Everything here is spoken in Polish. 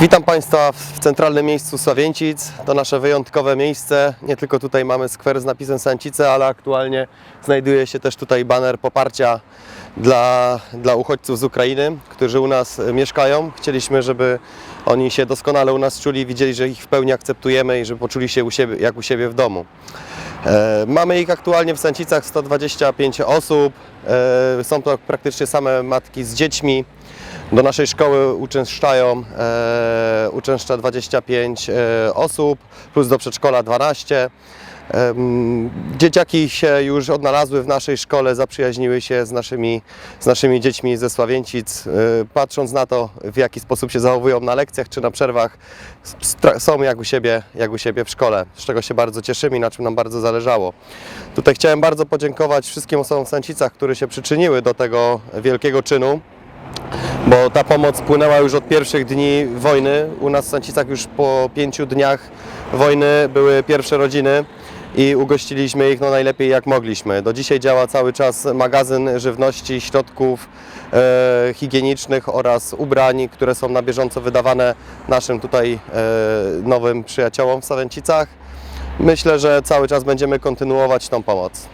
Witam Państwa w centralnym miejscu Sławięcic. To nasze wyjątkowe miejsce. Nie tylko tutaj mamy skwer z napisem Sancice, ale aktualnie znajduje się też tutaj baner poparcia dla, dla uchodźców z Ukrainy, którzy u nas mieszkają. Chcieliśmy, żeby oni się doskonale u nas czuli, widzieli, że ich w pełni akceptujemy i żeby poczuli się u siebie, jak u siebie w domu. E, Mamy ich aktualnie w Sancicach 125 osób. E, Są to praktycznie same matki z dziećmi. Do naszej szkoły uczęszczają, e, uczęszcza 25 e, osób, plus do przedszkola 12. Em, Dzieciaki się już odnalazły w naszej szkole, zaprzyjaźniły się z naszymi, z naszymi dziećmi ze Sławięcic. E, Patrząc na to, w jaki sposób się zachowują na lekcjach czy na przerwach, są jak u siebie, jak u siebie w szkole, z czego się bardzo cieszymy i na czym nam bardzo zależało. Tutaj chciałem bardzo podziękować wszystkim osobom w Sancicach, które się przyczyniły do tego wielkiego czynu bo ta pomoc płynęła już od pierwszych dni wojny. U nas w Sancicach już po pięciu dniach wojny były pierwsze rodziny i ugościliśmy ich no najlepiej jak mogliśmy. Do dzisiaj działa cały czas magazyn żywności, środków e, higienicznych oraz ubrań, które są na bieżąco wydawane naszym tutaj e, nowym przyjaciołom w Sawęcicach. Myślę, że cały czas będziemy kontynuować tą pomoc.